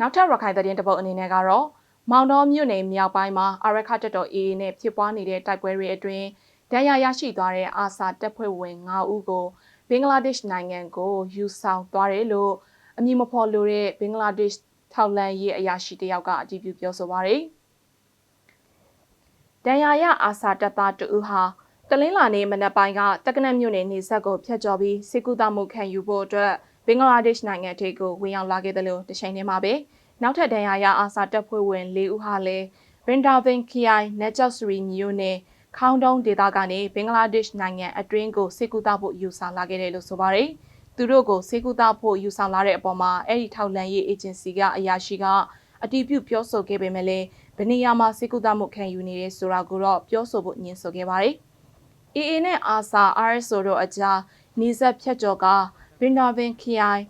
နောက်ထပ်ရခိုင်သတင်းတစ်ပုဒ်အနေနဲ့ကတော့မောင်တော်မြို့နယ်မြောက်ပိုင်းမှာအာရခတက်တော် AA နဲ့ဖြစ်ပွားနေတဲ့တိုက်ပွဲတွေအတွင်းဒဏ်ရာရရှိသွားတဲ့အာစာတပ်ဖွဲ့ဝင်9ဦးကိုဘင်္ဂလားဒေ့ရှ်နိုင်ငံကိုယူဆောင်သွားတယ်လို့အမည်မဖော်လိုတဲ့ဘင်္ဂလားဒေ့ရှ်ထောက်လန်းရေးအရာရှိတယောက်ကအတည်ပြုပြောဆိုပါရယ်ဒဏ်ရာရအာစာတပ်သားတဦးဟာတလင်းလာနေမနက်ပိုင်းကတက္ကနက်မြို့နယ်နေဆက်ကိုဖျက်ကျော်ပြီးစစ်ကူတမှုခံယူဖို့အတွက်ဘ င်္ဂလားဒေ့ရှ်နိုင်ငံထိကိုဝင်ရောက်လာခဲ့တယ်လို့တချိန်တည်းမှာပဲနောက်ထပ်ဒဏ်ရာရအာစာတပ်ဖွဲ့ဝင်၄ဦးဟာလည်းရင်ဒါဗင်ခရိုင်နက်ကျော့စရီမြို့နယ်ခေါင်းတုံးဒေသကနေဘင်္ဂလားဒေ့ရှ်နိုင်ငံအတွင်းကိုစစ်ကူတဖို့ယူဆလာခဲ့တယ်လို့ဆိုပါရယ်သူတို့ကိုစစ်ကူတဖို့ယူဆောင်လာတဲ့အပေါ်မှာအဲ့ဒီထောက်လန်ရေးအေဂျင်စီကအရာရှိကအတီးပြုပြောဆိုခဲ့ပေမဲ့လည်းဗနေယာမှာစစ်ကူတမှုခံယူနေတဲ့ဆိုတာကိုတော့ပြောဆိုဖို့ညှင်းဆိုခဲ့ပါတယ်။ AA နဲ့ ASA RSO တို့အကြားနေဆက်ဖြတ်ကျော်က ဘင်နာဗင်ခရိုင်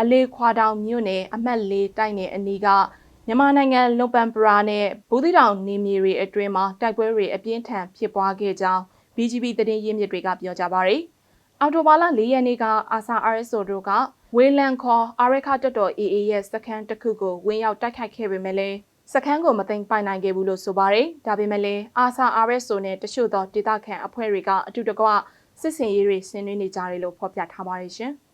အလေးခွာတောင်မြို့နယ်အမှတ်၄တိုက်နယ်အနီးကမြန်မာနိုင်ငံလုံပန်ပရာနဲ့ဘူးသီတောင်နေမြေတွေအတွင်းမှာတိုက်ပွဲတွေအပြင်းထန်ဖြစ်ပွားခဲ့ကြောင်း BGB သတင်းရင်းမြစ်တွေကပြောကြပါရယ်။အော်တိုဘာလ၄ရက်နေ့ကအာဆာ RSO တို့ကဝေလန်ခေါ်အာရခတက်တော် AA ရဲ့စခန်းတစ်ခုကိုဝင်ရောက်တိုက်ခိုက်ခဲ့ပေမဲ့လည်းစခန်းကိုမသိမ်းပိုင်နိုင်ခဲ့ဘူးလို့ဆိုပါရယ်။ဒါပေမဲ့လည်းအာဆာ RSO နဲ့တချို့သောဒေသခံအဖွဲ့တွေကအတူတကွစစ်စင်ရေးတွေဆင်နွှဲနေကြတယ်လို့ဖော်ပြထားပါတယ်ရှင်။